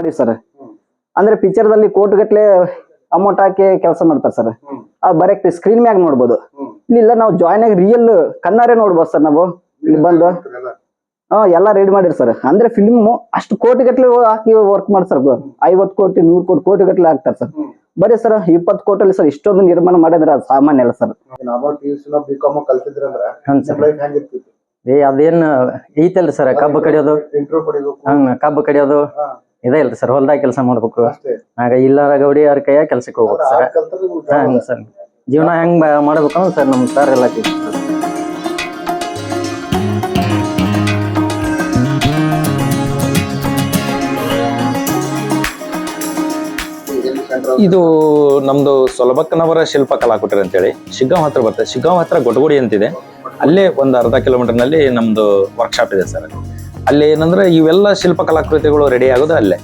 ಮಾಡಿ ಸರ್ ಅಂದ್ರೆ ಪಿಕ್ಚರ್ ದಲ್ಲಿ ಗಟ್ಲೆ ಅಮೌಂಟ್ ಹಾಕಿ ಕೆಲಸ ಮಾಡ್ತಾರೆ ಸರ್. ಅದು ಬರೆಕ್ಟ್ ಸ್ಕ್ರೀನ್ ಮ್ಯಾಗ ನೋಡ್ಬೋದು. ಇಲ್ಲ ನಾವು ಜಾಯಿನ್ ಆಗಿ ರಿಯಲ್ ಕಣ್ಣಾರೆ ನೋಡ್ಬೋದು ಸರ್ ನಾವು ಇಲ್ಲಿ ಬಂದು. ಹಾ ಎಲ್ಲ ರೆಡಿ ಮಾಡಿರಿ ಸರ್ ಅಂದ್ರೆ ಫಿಲ್ಮ್ ಅಷ್ಟು ಕೋಟಿ ಗಟ್ಲೆ ಹಾಕಿ ವರ್ಕ್ ಮಾಡ್ತಾರೆ ಐವತ್ತು ಕೋಟಿ ನೂರು ಕೋಟಿ ಕೋಟಿ ಗಟ್ಲೆ ಹಾಕ್ತಾರೆ ಸರ್. ಬರೀ ಸರ್ ಇಪ್ಪತ್ತು ಕೋಟಲ್ಲಿ ಸರ್ ಇಷ್ಟೊಂದು ನಿರ್ಮಾಣ ಮಾಡಿದ್ರೆ ಅದು ಸಾಮಾನ್ಯ ಅಲ್ಲ ಸರ್ ಏ ಅದೇನ್ ಐತಲ್ರಿ ಸರ್ ಕಬ್ಬು ಕಡಿಯೋದು ಹಂಗ ಕಬ್ಬು ಕಡಿಯೋದು. ಇದೇ ಇಲ್ರಿ ಸರ್ ಹೊಲ್ದಾಗ ಕೆಲಸ ಮಾಡ್ಬೇಕು. ಆಗ ಇಲ್ಲಾರ ಗೌಡಿ ಅವ್ರ ಕೈಯಾಗ ಕೆಲ್ಸಕ್ಕೆ ಹೋಗ್ಬೇಕು ಸರ್ ಹಂಗ ಸರ್. ಜೀವನ ಹೆಂಗ್ ಮಾಡ್ಬೇಕು ಅಂದ್ರೆ ಸರ್ ನಮ್ ಸರ್ ಎಲ್ಲ ಇದು ನಮ್ದು ಸೊಲಬಕ್ಕನವರ ಶಿಲ್ಪ ಅಂತ ಅಂತೇಳಿ. ಶಿಗ್ಗಾಂವ್ ಹತ್ರ ಬರ್ತದೆ. ಶಿಗ್ಗಾಂವ್ ಹತ್ರ ಗೊಟಗುಡಿ ಅಂತಿದೆ. ಅಲ್ಲೇ ಒಂದು ಅರ್ಧ ಕಿಲೋಮೀಟರ್ನಲ್ಲಿ ನಮ್ದು ವರ್ಕ್ಶಾಪ್ ಇದೆ ಸರ್ ಅಲ್ಲಿ ಏನಂದ್ರೆ ಇವೆಲ್ಲ ಶಿಲ್ಪ ಕಲಾಕೃತಿಗಳು ರೆಡಿ ಆಗೋದು ಅಲ್ಲೇ.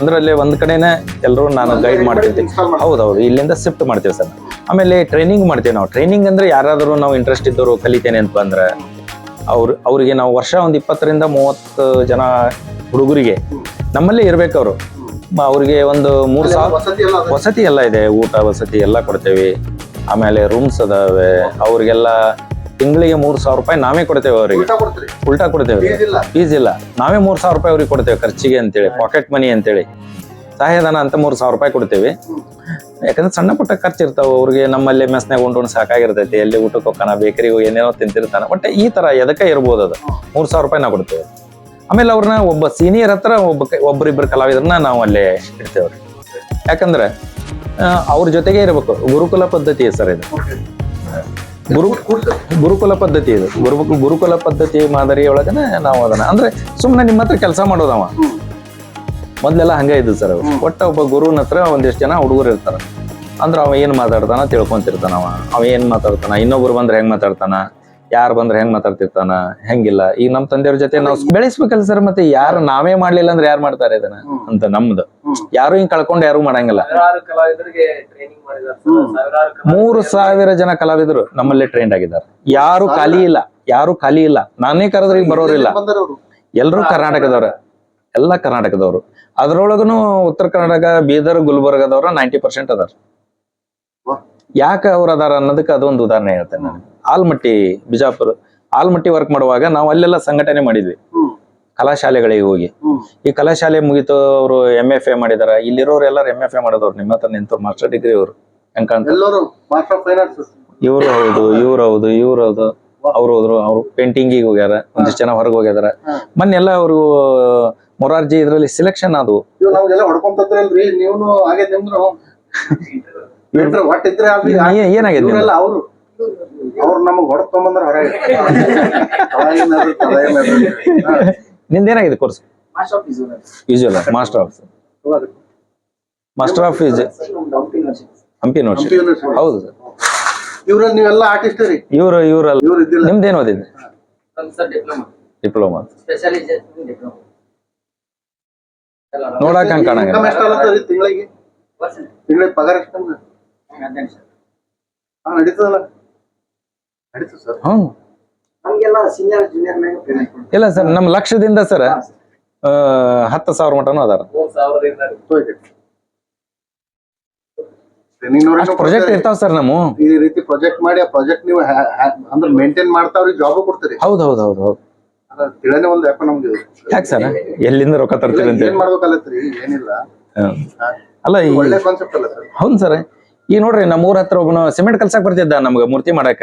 ಅಂದ್ರೆ ಅಲ್ಲಿ ಒಂದ್ ಕಡೆನೆ ಎಲ್ಲರೂ ನಾನು ಗೈಡ್ ಮಾಡ್ತಿರ್ತೀನಿ. ಹೌದೌದು ಇಲ್ಲಿಂದ ಶಿಫ್ಟ್ ಮಾಡ್ತೀವಿ ಸರ್. ಆಮೇಲೆ ಟ್ರೈನಿಂಗ್ ಮಾಡ್ತೀವಿ ನಾವು. ಟ್ರೈನಿಂಗ್ ಅಂದ್ರೆ ಯಾರಾದರೂ ನಾವು ಇಂಟ್ರೆಸ್ಟ್ ಇದ್ದವರು ಕಲಿತೇನೆ ಅಂತ ಬಂದ್ರೆ ಅವ್ರು ಅವರಿಗೆ ನಾವು ವರ್ಷ ಒಂದು ಇಪ್ಪತ್ತರಿಂದ ಮೂವತ್ತು ಜನ ಹುಡುಗರಿಗೆ ನಮ್ಮಲ್ಲೇ ಇರ್ಬೇಕು ಅವರು. ಅವ್ರಿಗೆ ಒಂದು ಮೂರು ಸಾವಿರ ವಸತಿ ಎಲ್ಲ ಇದೆ. ಊಟ ವಸತಿ ಎಲ್ಲ ಕೊಡ್ತೇವೆ. ಆಮೇಲೆ ರೂಮ್ಸ್ ಅದಾವೆ. ಅವ್ರಿಗೆಲ್ಲ ತಿಂಗಳಿಗೆ ಮೂರ್ ಸಾವಿರ ರೂಪಾಯಿ ನಾವೇ ಕೊಡ್ತೇವೆ ಅವರಿಗೆ. ಉಲ್ಟಾ ಕೊಡ್ತೇವೆ. ಫೀಸ್ ಇಲ್ಲ. ನಾವೇ ಮೂರ್ ಸಾವಿರ ರೂಪಾಯಿ ಅವ್ರಿಗೆ ಕೊಡ್ತೇವೆ ಖರ್ಚಿಗೆ ಅಂತೇಳಿ ಪಾಕೆಟ್ ಮನಿ ಅಂತೇಳಿ. ಸಹಾಯಧನ ಅಂತ ಮೂರ್ ಸಾವಿರ ರೂಪಾಯಿ ಕೊಡ್ತೇವೆ. ಯಾಕಂದ್ರೆ ಸಣ್ಣ ಪುಟ್ಟ ಖರ್ಚು ಇರ್ತಾವ ಅವ್ರಿಗೆ ನಮ್ಮಲ್ಲಿ ಮೆಸ್ನಾಗ ಉಂಡು ಸಾಕಾಗಿರ್ತೈತಿ ಎಲ್ಲಿ ಊಟಕ್ಕೆ ಹೋಗೋಣ ಬೇಕರಿಗೂ ಏನೇನೋ ತಿಂತಿರ್ತಾನ. ಬಟ್ ಈ ತರ ಎದಕ್ಕೆ ಇರ್ಬೋದು ಅದು? ಮೂರ್ ಸಾವಿರ ರೂಪಾಯಿ ನಾವು ಕೊಡ್ತೇವೆ. ಆಮೇಲೆ ಅವ್ರನ್ನ ಒಬ್ಬ ಸೀನಿಯರ್ ಹತ್ರ ಒಬ್ಬ ಒಬ್ಬರಿಬ್ಬರು ಕಲಾವಿದರನ್ನ ನಾವು ಅಲ್ಲೇ ಇಡ್ತೇವ್ರಿ ಯಾಕಂದ್ರೆ ಅವ್ರ ಜೊತೆಗೆ ಇರ್ಬೇಕು. ಗುರುಕುಲ ಪದ್ಧತಿ ಸರ್ ಇದು. ಗುರು ಗುರುಕುಲ ಪದ್ಧತಿ ಇದು. ಗುರು ಗುರುಕುಲ ಪದ್ಧತಿ ಮಾದರಿಯೊಳಗನೆ ನಾವು ಅದನ್ನ. ಅಂದ್ರೆ ಸುಮ್ಮನೆ ನಿಮ್ಮ ಹತ್ರ ಕೆಲಸ ಮಾಡೋದವ. ಮೊದ್ಲೆಲ್ಲ ಹಂಗೆ ಇದ್ದು ಸರ್ ಒಟ್ಟ ಒಬ್ಬ ಗುರುವಿನ ಹತ್ರ ಒಂದಿಷ್ಟು ಜನ ಹುಡುಗರು ಇರ್ತಾರ. ಅಂದ್ರೆ ಅವ ಏನ್ ಮಾತಾಡ್ತಾನ ತಿಳ್ಕೊಂತಿರ್ತಾನ ಅವ. ಅವ ಏನ್ ಮಾತಾಡ್ತಾನ? ಇನ್ನೊಬ್ರು ಬಂದ್ರೆ ಹೆಂಗ್ ಮಾತಾಡ್ತಾನ? ಯಾರು ಬಂದ್ರೆ ಹೆಂಗ್ ಮಾತಾಡ್ತಿರ್ತಾನ ಹೆಂಗಿಲ್ಲ. ಈಗ ನಮ್ ತಂದೆಯವ್ರ ಜೊತೆ ನಾವು ಬೆಳೆಸ್ಬೇಕಲ್ಲ ಸರ್ ಮತ್ತೆ ಯಾರು ನಾವೇ ಮಾಡ್ಲಿಲ್ಲ ಅಂದ್ರೆ ಯಾರು ಮಾಡ್ತಾರೆ ಇದನ್ನ ಅಂತ ನಮ್ದು. ಯಾರು ಹಿಂಗ್ ಕಳ್ಕೊಂಡು ಯಾರು ಮಾಡಂಗಿಲ್ಲ. ಮೂರು ಸಾವಿರ ಜನ ಕಲಾವಿದರು ನಮ್ಮಲ್ಲಿ ಟ್ರೈನ್ ಆಗಿದ್ದಾರೆ. ಯಾರು ಖಾಲಿ ಇಲ್ಲ ಯಾರು ಖಾಲಿ ಇಲ್ಲ. ನಾನೇ ಕರೆದ್ರೆ ಈಗ ಬರೋರಿಲ್ಲ ಎಲ್ಲರೂ ಕರ್ನಾಟಕದವ್ರ. ಎಲ್ಲ ಕರ್ನಾಟಕದವರು. ಅದ್ರೊಳಗನು ಉತ್ತರ ಕರ್ನಾಟಕ ಬೀದರ್ ಗುಲ್ಬರ್ಗದವ್ರ ನೈಂಟಿ ಪರ್ಸೆಂಟ್ ಅದಾರ. ಯಾಕೆ ಅವ್ರು ಅದಾರ ಅನ್ನೋದಕ್ಕೆ ಅದೊಂದು ಉದಾಹರಣೆ ಹೇಳ್ತೇನೆ ನಾನು. ಆಲ್ಮಟ್ಟಿ ಬಿಜಾಪುರ ಆಲ್ಮಟ್ಟಿ ವರ್ಕ್ ಮಾಡುವಾಗ ನಾವು ಅಲ್ಲೆಲ್ಲ ಸಂಘಟನೆ ಮಾಡಿದ್ವಿ. ಕಲಾಶಾಲೆಗಳಿಗೆ ಹೋಗಿ. ಈ ಕಲಾಶಾಲೆ ಮುಗಿತು ಅವರು ಎಂ ಎಫ್ ಎ ಮಾಡಿದಾರ. ಇಲ್ಲಿರೋರು ಎಲ್ಲರೂ ಎಂ ಎಫ್ ಎ ಮಾಡಿದವ್ರು. ನಿಮ್ಮ ಹತ್ರ ನಿಂತವ್ರು. ಮಾಸ್ಟರ್ ಡಿಗ್ರಿ ಅವರು ಇವ್ರು ಹೌದು ಇವ್ರು ಹೌದು ಇವ್ರು ಹೌದು. ಅವ್ರು ಹೋದ್ರು ಅವ್ರು ಪೇಂಟಿಂಗಿಗೆ ಹೋಗ್ಯಾರ. ಒಂದಿಷ್ಟು ಜನ ಹೊರಗೆ ಹೋಗ್ಯಾರ. ಮೊನ್ನೆಲ್ಲ ಅವರು ಮೊರಾರ್ಜಿ ಇದ್ರಲ್ಲಿ ಸಿಲೆಕ್ಷನ್ ಅದು ಏನಾಗಿದೆ ಅವ್ರು ನಮಗ್ ಹೊಡ್ಕೊಂಬಂದ್ರ ಹೊರಗೆ ಅವಾಗಿನದು, ಅವಾಗಿನದು. ಹಾ. ನಿಂದೇನಾಗಿದೆ course master of visual usual master of master of is Hampi university. ಹೌದು ಸರ್ ಇವ್ರಲ್ಲಿ ನೀವೆಲ್ಲ ಆರ್ಟಿಸ್ಟ್ ರೀ? ಇವ್ರು ಇವ್ರಲ್ಲ. ನಿಮ್ದೇನು ಇದ್ದಿಲ್ಲ. ನಿಮ್ದೇನ್ ಓದಿದ್ರಿ sir diploma diploma specialisation diploma ನೋಡಕ್ ಹಂಗ್ ಎಷ್ಟಾಗತ್ತರಿ ತಿಂಗಳಿಗೆ? ತಿಂಗಳಿಗೆ ಪಗಾರ ಎಷ್ಟು ನಡೀತದಲ್ಲ. ಇಲ್ಲ ಸರ್ ನಮ್ಮ ಲಕ್ಷದಿಂದ ಸರ್ ಹತ್ತು ಸಾವಿರ ಮಟನು ಅದಾರ. ಅಷ್ಟು ಪ್ರಾಜೆಕ್ಟ್ ಇರ್ತಾವ ಸರ್ ನಮ್ಮ. ಈ ರೀತಿ ಪ್ರಾಜೆಕ್ಟ್ ಮಾಡಿ ಆ ಪ್ರಾಜೆಕ್ಟ್ ನೀವು ಅಂದ್ರೆ ಮೇಂಟೈನ್ ಮಾಡ್ತಾವ್ರಿ ಜಾಬ್ ಕೊಡ್ತೀರಿ. ಹೌದು ಹೌದು ಹೌದು ಹೌದು. ತಿಳನೆ ಒಂದು ಯಾಕೋ ನಮ್ಗೆ ಯಾಕೆ ಸರ್? ಎಲ್ಲಿಂದ ರೊಕ್ಕ ತರ್ತೀರಿ ಅಂತ ಏನ್ ಮಾಡ್ಬೇಕಲ್ಲತ್ರಿ ಏನಿಲ್ಲ. ಹಾ. ಅಲ್ಲ ಈ ಒಳ್ಳೆ ಕಾನ್ಸೆಪ್ಟ್ ಅಲ್ಲ ಸರ್. ಹೌದು ಸರ್. ಈಗ ನೋಡ್ರಿ ನಮ್ಮ ಊರ ಹತ್ರ ಒಬ್ಬನು ಸಿಮೆಂಟ್ ಕಲ್ಸಕ್ ಬರ್ತಿದ್ದ ನಮ್ಗೆ ಮೂರ್ತಿ ಮಾಡಕ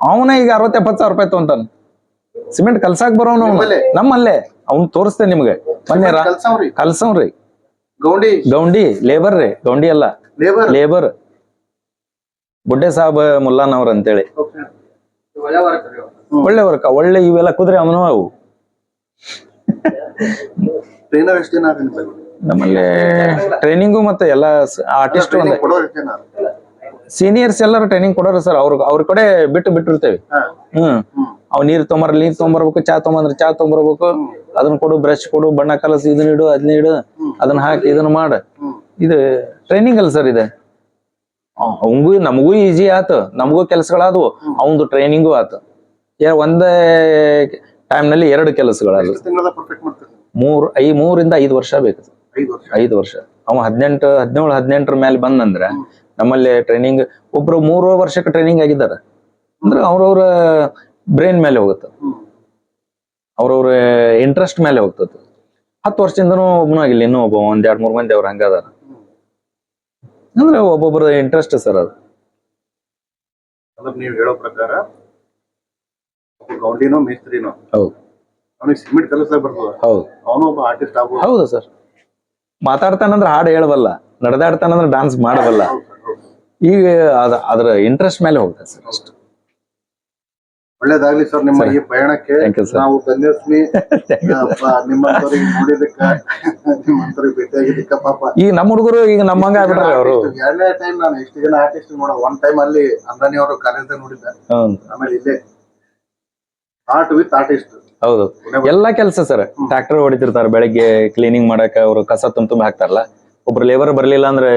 ಅವನ ಈಗ ಅರವತ್ ಎಪ್ಪತ್ ಸಾವಿರ ರೂಪಾಯಿ ತಗೊಂತಾನ. ಸಿಮೆಂಟ್ ಕಲ್ಸಾಕ್ ಬರೋನು. ನಿಮ್ಮಲ್ಲೇ? ಅವ್ನು ತೋರಿಸ್ತೇನೆ ನಿಮ್ಗೆ. ಮೊನ್ನೆ ಕಲ್ಸವ್ರಿ. ಗೌಂಡಿ. ಗೌಂಡಿ ಲೇಬರ್ ರೀ. ಗೌಂಡಿ ಅಲ್ಲ. ಲೇಬರ್ ಲೇಬರ್ ಬುಡ್ಡೆ ಸಾಬ್ ಮುಲ್ಲಾನವ್ರ ಅಂತೇಳಿ. ಒಳ್ಳೆ ವರ್ಕ್ ಒಳ್ಳೆ ಇವೆಲ್ಲ ಕುದುರೆ ಅವನು ಅವು? ನಮ್ಮಲ್ಲಿ ಟ್ರೈನಿಂಗು ಮತ್ತೆ ಎಲ್ಲ ಆರ್ಟಿಸ್ಟ್ ಸೀನಿಯರ್ಸ್ ಎಲ್ಲರೂ ಟ್ರೈನಿಂಗ್ ಕೊಡೋರು ಸರ್ ಅವ್ರ ಅವ್ರ ಕಡೆ ಬಿಟ್ಟು ಬಿಟ್ಟಿರ್ತೇವೆ. ಹ್ಮ್. ಅವ್ ನೀರ್ ತೊಂಬರ್ ನೀರ್ ತೊಂಬರ್ಬೇಕು ಚಾ ತೊಂಬಂದ್ರೆ ಚಾ ತೊಂಬರ್ಬೇಕು. ಅದನ್ನ ಕೊಡು ಬ್ರಷ್ ಕೊಡು ಬಣ್ಣ ಕಲಸಿ ಇದನ್ನ ಇಡು ಅದನ್ನ ಇಡು. ಅದನ್ನ ಹಾಕಿ ಇದನ್ನ ಮಾಡ. ಇದು ಟ್ರೈನಿಂಗ್ ಅಲ್ಲ ಸರ್ ಇದೆ. ಅವಂಗೂ ನಮಗೂ ಈಜಿ ಆತು. ನಮಗೂ ಕೆಲಸಗಳಾದವು. ಅವಂದು ಟ್ರೈನಿಂಗು ಆತು. ಒಂದೇ ಟೈಮ್ನಲ್ಲಿ ಎರಡು ಕೆಲಸಗಳಾದವು. ಮಾಡ್ತೀರಿ ಮೂರ್ ಐ ಮೂರಿಂದ ಐದು ವರ್ಷ ಬೇಕು. ಐದು ವರ್ಷ. ಅವ ಹದಿನೆಂಟು ಹದಿನೇಳು ಹದಿನೆಂಟರ ಮೇಲೆ ಬಂದಂದ್ರ ನಮ್ಮಲ್ಲಿ ಟ್ರೈನಿಂಗ್ ಒಬ್ರು ಮೂರು ವರ್ಷಕ್ಕೆ ಟ್ರೈನಿಂಗ್ ಆಗಿದ್ದಾರೆ. ಅಂದ್ರೆ ಅವ್ರವ್ರ ಬ್ರೈನ್ ಮೇಲೆ ಹೋಗುತ್ತೆ. ಅವ್ರವ್ರ ಇಂಟ್ರೆಸ್ಟ್ ಮೇಲೆ ಹೋಗ್ತದೆ. ಹತ್ತು ವರ್ಷದಿಂದನೂ ಒಬ್ಬನೂ ಆಗಿಲ್ಲ ಇನ್ನೂ ಒಬ್ಬ ಒಂದ್ ಎರಡ್ ಮೂರ್ ಮಂದಿ ಅವ್ರ ಹಂಗದಾರ. ಅಂದ್ರೆ ಒಬ್ಬೊಬ್ಬರ ಇಂಟ್ರೆಸ್ಟ್ ಸರ್ ಅದು. ನೀವು ಹೇಳೋ ಪ್ರಕಾರ ಒಬ್ಬ ಗೌಂಡಿನೋ ಮೇಸ್ತ್ರಿನೋ ಹೌದು. ಅವನಿಗೆ ಸಿಮೆಂಟ್ ಬರ್ತದ. ಹೌದು. ಅವನು ಒಬ್ಬ ಆರ್ಟಿಸ್ಟ್ ಆಗ್ಬೋದು. ಹೌದು ಸರ್. ಮಾತಾಡ್ತಾನಂದ್ರೆ ಹಾಡು ಹೇಳಬಲ್ಲ. ನಡೆದಾಡ್ತಾನಂದ್ರೆ ಡಾನ್ಸ್ ಮಾಡಬಲ್ಲ. ಈಗ ಅದ ಅದ್ರ ಇಂಟ್ರೆಸ್ಟ್ ಮೇಲೆ ಹೋಗುತ್ತೆ ಸರ್ ಅಷ್ಟು. ಒಳ್ಳೇದಾಗ್ಲಿ ಸರ್ ನಿಮ್ಮ ಈ ಪಯಣಕ್ಕೆ. ನಾವು ಧನ್ಯಸ್ಮಿ. ನಿಮ್ಮಂತವ್ರಿಗೆ ನೋಡಿದಕ್ಕ ನಿಮ್ಮಂತವ್ರಿಗೆ ಭೇಟಿಯಾಗಿದ್ದಕ್ಕ ಪಾಪ. ಈಗ ನಮ್ಮ ಹುಡುಗರು ಈಗ ನಮ್ಮಂಗ ಆಗ್ಬಿಟ್ರೆ ಅವರು. ಎರಡನೇ ಟೈಮ್ ನಾನು ಎಷ್ಟು ಜನ ಆರ್ಟಿಸ್ಟ್ ನೋಡ ಒನ್ ಟೈಮ್ ಅಲ್ಲಿ ಅಂದಾನಿ ಅವರು ಕಾಲೇಜ್ ನೋಡಿದ್ದೆ ಆಮೇಲೆ ಇಲ್ಲೇ ಆರ್ಟ್ ವಿತ್ ಆರ್ಟಿಸ್ಟ್ ಹೌದು. ಎಲ್ಲಾ ಕೆಲಸ ಸರ್ ಟ್ರಾಕ್ಟರ್ ಹೊಡಿತಿರ್ತಾರೆ ಬೆಳಿಗ್ಗೆ ಕ್ಲೀನಿಂಗ್ ಮಾಡಕ ಅವರು ಕಸ ತುಂಬ ತುಂಬ ಹಾಕ್ತಾರಲ್ಲ ಒಬ್ರು ಲೇಬರ್ ಬರ್ಲಿಲ್ಲ ಅಂದ್ರೆ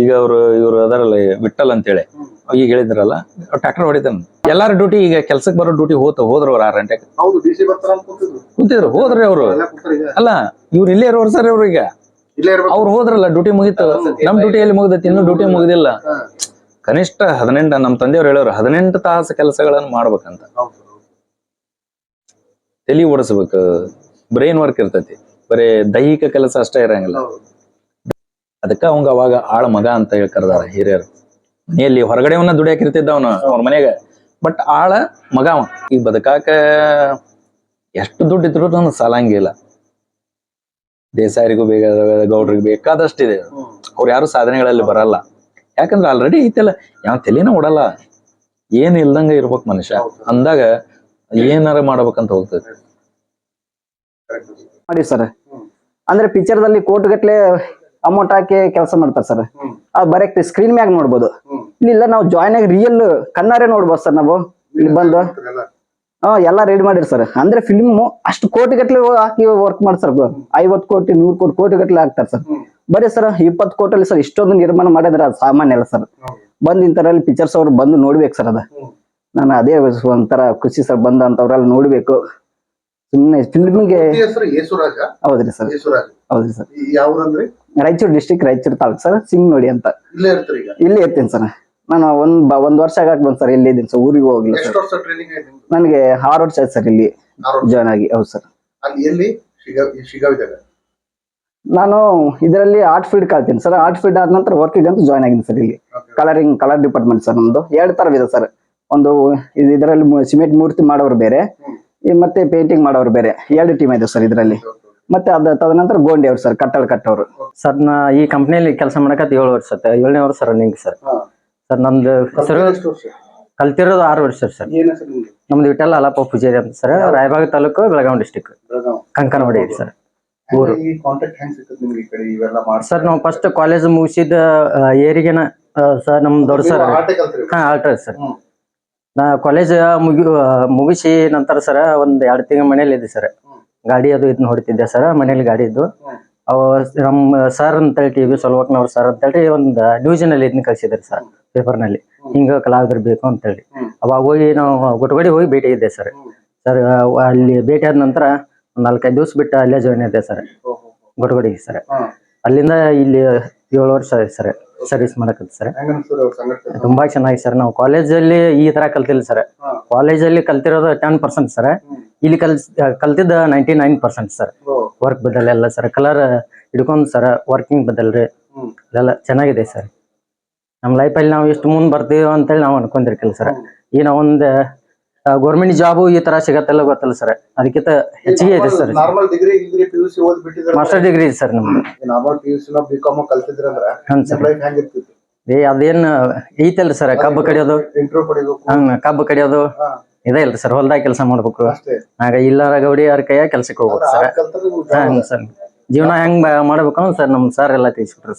ಈಗ ಅವ್ರು ಇವ್ರು ಅದಾರಲ್ಲ ವಿಠಲ್ ಅಂತೇಳಿ. ಈಗ ಹೇಳಿದ್ರಲ್ಲ ಟ್ರಾಕ್ಟರ್ ಹೊಡಿತಾನ. ಎಲ್ಲಾರ ಡ್ಯೂಟಿ ಈಗ ಕೆಲ್ಸಕ್ಕೆ ಬರೋ ಡ್ಯೂಟಿ ಹೋತ ಹೋದ್ರ ಅವ್ರು ಆರ್ ಗಂಟೆಗೆ. ಕೂತಿದ್ರು. ಹೋದ್ರಿ ಅವರು. ಅಲ್ಲ ಇವ್ರು ಇಲ್ಲೇ ಇರೋರು ಸರ್ ಇವ್ರು ಈಗ. ಅವ್ರು ಹೋದ್ರಲ್ಲ ಡ್ಯೂಟಿ ಮುಗೀತು. ನಮ್ ಡ್ಯೂಟಿ ಎಲ್ಲಿ ಮುಗ್ದೈತಿ ಇನ್ನೂ ಡ್ಯೂಟಿ ಮುಗಿದಿಲ್ಲ. ಕನಿಷ್ಠ ಹದಿನೆಂಟು ನಮ್ ತಂದೆಯವ್ರು ಹೇಳೋರು ಹದಿನೆಂಟು ತಾಸು ಕೆಲಸಗಳನ್ನು ಮಾಡ್ಬೇಕಂತ. ತಲಿ ಓಡಿಸ್ಬೇಕು ಬ್ರೈನ್ ವರ್ಕ್ ಇರ್ತೈತಿ. ಬರೀ ದೈಹಿಕ ಕೆಲಸ ಅಷ್ಟೇ ಇರಂಗಿಲ್ಲ. ಅದಕ್ಕ ಅವಂಗ ಅವಾಗ ಆಳ ಮಗ ಅಂತ ಹೇಳಿ ಕರ್ದಾರ ಹಿರಿಯರು. ಮನೆಯಲ್ಲಿ ಹೊರಗಡೆವನ್ನ ದುಡಿಯಾಕಿರ್ತಿದ್ದ ಅವನು ಅವ್ರ ಮನೆಗ ಬಟ್ ಆಳ ಮಗ ಅವ. ಈಗ ಬದುಕಾಕ ಎಷ್ಟು ದುಡ್ಡು ಇದ್ರು ನನ್ನ ಸಾಲಂಗಿಲ್ಲ. ದೇಸಾಯರಿಗೂ ಬೇಗ ಗೌಡ್ರಿಗೆ ಬೇಕಾದಷ್ಟಿದೆ. ಅವ್ರು ಯಾರು ಸಾಧನೆಗಳಲ್ಲಿ ಬರಲ್ಲ. ಯಾಕಂದ್ರೆ ಆಲ್ರೆಡಿ ಐತಲ್ಲ, ಯಾವ ತಲೆನ ಓಡಲ್ಲ ಏನ್ ಇಲ್ದಂಗ ಇರ್ಬೇಕು ಮನುಷ್ಯ. ಅಂದಾಗ ಏನಾರ ಮಾಡ್ಬೇಕಂತ ಹೋಗ್ತದೆ. ಮಾಡಿ ಸರ್. ಅಂದ್ರೆ ಪಿಕ್ಚರ್ದಲ್ಲಿ ಕೋಟ್ ಗಟ್ಲೆ ಅಮೌಂಟ್ ಹಾಕಿ ಕೆಲಸ ಮಾಡ್ತಾರೆ ಸರ್. ಅದು ಬರಕ್ ಸ್ಕ್ರೀನ್ ಮ್ಯಾಗ ನೋಡ್ಬೋದು. ಇಲ್ಲಿಲ್ಲ ಇಲ್ಲ ನಾವು ಜಾಯಿನ್ ಆಗಿ ರಿಯಲ್ ಕಣ್ಣಾರೆ ನೋಡ್ಬೋದು ಸರ್ ನಾವು. ಇಲ್ಲಿ ಬಂದು. ಹಾ ಎಲ್ಲ ರೆಡಿ ಮಾಡಿರಿ ಸರ್ ಅಂದ್ರೆ ಫಿಲ್ಮ್ ಅಷ್ಟು ಕೋಟಿ ಗಟ್ಲೆ ಹಾಕಿ ವರ್ಕ್ ಮಾಡ್ತಾರ ಸರ್ ಐವತ್ತು ಕೋಟಿ ನೂರು ಕೋಟಿ ಕೋಟಿ ಗಟ್ಲೆ ಹಾಕ್ತಾರೆ ಸರ್. ಬರೀ ಸರ್ ಇಪ್ಪತ್ತು ಕೋಟಲ್ಲಿ ಸರ್ ಇಷ್ಟೊಂದು ನಿರ್ಮಾಣ ಮಾಡಿದ್ರೆ ಅದು ಸಾಮಾನ್ಯ ಅಲ್ಲ ಸರ್. ಬಂದ್ ಇಂಥರಲ್ಲಿ ಪಿಕ್ಚರ್ಸ್ ಅವ್ರು ಬಂದು ನೋಡ್ಬೇಕು ಸರ್ ಅದ. ನಾನು ಅದೇ ಒಂಥರ ಖುಷಿ ಸರ್ ಬಂದ ಅಂತವ್ರಲ್ಲಿ ನೋಡ್ಬೇಕು. ಸುಮ್ಮನೆ ಫಿಲ್ಮ್ಗೆ ಹೌದ್ರಿ ಸರ್ ಹೌದ್ರಿ sir Raichur district Raichur taluk. Sir Singh ನೋಡಿ ಅಂತ. ಇಲ್ಲೇ ಇರ್ತೀನಿ ಸರ್. ನಾನು ಒಂದ್ ಒಂದ್ ವರ್ಷ ಆಗಕ್ ಬಂದ್ ಸರ್ ಇಲ್ಲಿ ಇದ್ದೀನಿ ಸರ್ ಊರಿಗೆ ಹೋಗಿಲ್ಲ ಸರ್. ನನಗೆ ಆರು ವರ್ಷ ಆಯ್ತು ಸರ್ ಇಲ್ಲಿ. ಜಾಯ್ನ್ ಆಗಿ ಹೌದು ಸರ್. ನಾನು ಇದರಲ್ಲಿ ಆರ್ಟ್ ಫೀಲ್ಡ್ ಕಲ್ತೀನಿ ಸರ್. ಆರ್ಟ್ ಫೀಲ್ಡ್ ಆದ ನಂತರ ವರ್ಕಿಗೆ ಅಂತ ಜಾಯ್ನ್ ಆಗಿದ್ದೀನಿ ಸರ್ ಇಲ್ಲಿ. ಕಲರಿಂಗ್ ಕಲರ್ ಡಿಪಾರ್ಟ್ಮೆಂಟ್ ಸರ್ ನಮ್ದು. ಎರಡು ತರ ಇದೆ ಸರ್. ಒಂದು ಇದರಲ್ಲಿ ಸಿಮೆಂಟ್ ಮೂರ್ತಿ ಮಾಡೋರು ಬೇರೆ. ಮತ್ತೆ ಪೇಂಟಿಂಗ್ ಮಾಡೋರು ಬೇರೆ. ಎರಡು ಟೀಮ್ ಇದೆ ಸರ್ ಇದರಲ್ಲಿ. ಮತ್ತೆ ಅದ ತದನಂತರ ಗೋಂಡಿ ಅವ್ರು ಸರ್ ಕಟ್ಟಡ ಕಟ್ಟವ್ರು ಸರ್ ನಾ ಈ ಕಂಪ್ನಿಯಲ್ಲಿ ಕೆಲಸ ಮಾಡಕತ್ತ ಏಳು ವರ್ಷ ಆತ ಏಳನೇ ವರ್ಷ ರನ್ನಿಂಗ್ ಸರ್. ಸರ್ ನಮ್ದು ಹೆಸರು ವರ್ಷ? ಕಲ್ತಿರೋದು ಆರು ವರ್ಷ ಸರ್. ನಿಮ್ದು? ವಿಠಲ ಅಲಪ ಪೂಜಾರಿ ಅಂತ sir. Raybag taluk Belagavi district Kankanwadi sir. ಊರು. ಸರ್ ನಾವು ಫಸ್ಟ್ ಕಾಲೇಜ್ ಮುಗಿಸಿದ ಏರಿಗೆನ ಸರ್ ನಮ್ ದೊಡ್ಡ ಸರ್. ಹಾ ಆಲ್ಟ್ರ ಸರ್. ನಾ ಕಾಲೇಜ್ ಮುಗಿ ಮುಗಿಸಿ ನಂತರ ಸರ್ ಒಂದ್ ಎರಡು ತಿಂಗಳ ಮನೇಲಿ ಇದೆ ಸರ್. ಗಾಡಿ ಅದು ಇದನ್ನ ಹೊಡಿತಿದ್ದೆ ಸರ್ ಮನೇಲಿ ಗಾಡಿ ಇದ್ದು. ಅವ ನಮ್ಮ ಸರ್ ಅಂತೇಳಿ ಟಿ ವಿ ಸೊಲ್ವಕ್ನವ್ರ ಸರ್ ಅಂತೇಳಿ ಒಂದು ಡಿವಿಷನ್ ಅಲ್ಲಿ ಇದನ್ನ ಕಳ್ಸಿದ್ರಿ ಸರ್ ಪೇಪರ್ನಲ್ಲಿ. ಹಿಂಗ ಕಲಾವಿದ್ರು ಬೇಕು ಅಂತೇಳಿ. ಅವಾಗ ಹೋಗಿ ನಾವು ಗುಟ್ಗಡಿ ಹೋಗಿ ಭೇಟಿ ಇದ್ದೆ ಸರ್. ಸರ್ ಅಲ್ಲಿ ಭೇಟಿ ಆದ ನಂತರ ಒಂದ್ ನಾಲ್ಕೈದು ದಿವಸ ಬಿಟ್ಟು ಅಲ್ಲೇ ಜಾಯ್ನ್ ಇದ್ದೆ ಸರ್ ಗುಟ್ಗಡಿಗೆ ಸರ್ ಅಲ್ಲಿಂದ ಇಲ್ಲಿ ಏಳು ವರ್ಷ ಆಯ್ತು ಸರ್ ಸರ್ವಿಸ್ ಮಾಡಕತ್ತೆ ಸರ್. ತುಂಬಾ ಚೆನ್ನಾಗಿ ಸರ್. ನಾವು ಕಾಲೇಜಲ್ಲಿ ಈ ತರ ಕಲ್ತಿಲ್ಲ ಸರ್. ಕಾಲೇಜಲ್ಲಿ ಕಲ್ತಿರೋದು ಟೆನ್ ಪರ್ಸೆಂಟ್ ಸರ್. ಇಲ್ಲಿ ಕಲ್ ಕಲ್ತಿದ್ದ ninety nine percent sir. Work ಬದಲೆಲ್ಲ sir. Colour ಹಿಡ್ಕೊಂಡ್ ಸರ್ ವರ್ಕಿಂಗ್ ಬದಲ್ರಿ. ಅದೆಲ್ಲ ಚೆನ್ನಾಗಿದೆ ಸರ್. ನಮ್ಮ ಲೈಫಲ್ಲಿ ನಾವು ಎಷ್ಟು ಮುಂದೆ ಬರ್ತೀವಿ ಅಂತೇಳಿ ನಾವು ಅನ್ಕೊಂಡಿರ್ಕಿಲ್ಲ ಸರ್. ಈ ನಾವೊಂದು ಗೌರ್ಮೆಂಟ್ ಜಾಬು ಈ ತರ ಸಿಗತ್ತಲ್ಲ ಗೊತ್ತಲ್ಲ ಸರ್ ಅದಕ್ಕಿಂತ ಹೆಚ್ಚಿಗೆ ಇದೆ sir normal degree degree P U C ಓದ್ ಬಿಟ್ಟಿದ್ರೆ ಮಾಸ್ಟರ್ ಡಿಗ್ರಿ ಇದೆ ಸರ್ ನಮ್ದು. Normal P U C B com ಕಲ್ತಿದ್ರಂದ್ರ ಹ್ಞೂ ಸರ್ ಲೈಫ್ ಹೆಂಗ್ ಏ ಅದೇನ್ ಐತಲ್ರಿ ಸರ್ ಕಬ್ಬು ಕಡಿಯೋದು? ಇಂಟ್ರೋ ಪಡಿಬೇಕು. ಹಂಗ ಕಬ್ಬು ಕಡಿಯೋದು. ಇದೇ ಇಲ್ರಿ ಸರ್ ಹೊಲ್ದಾಗ ಕೆಲಸ ಮಾಡ್ಬೇಕು. ಆಗ ಇಲ್ಲಾರ ಗೌಡಿ ಅವ್ರ ಕೈಯಾಗ ಕೆಲ್ಸಕ್ಕೆ ಹೋಗ್ಬೇಕು ಸರ್ ಆರ್ಟ್ ಕಲ್ತ್ರೆ ನೀವು ಹಾ ಸರ್ ಜೀವನ ಹೆಂಗ್ ಮಾಡ್ಬೇಕು ಸರ್ ನಮ್ ಸರ್ ಎಲ್ಲ ತಿಳಿಸ್ಬಿಟ್ರು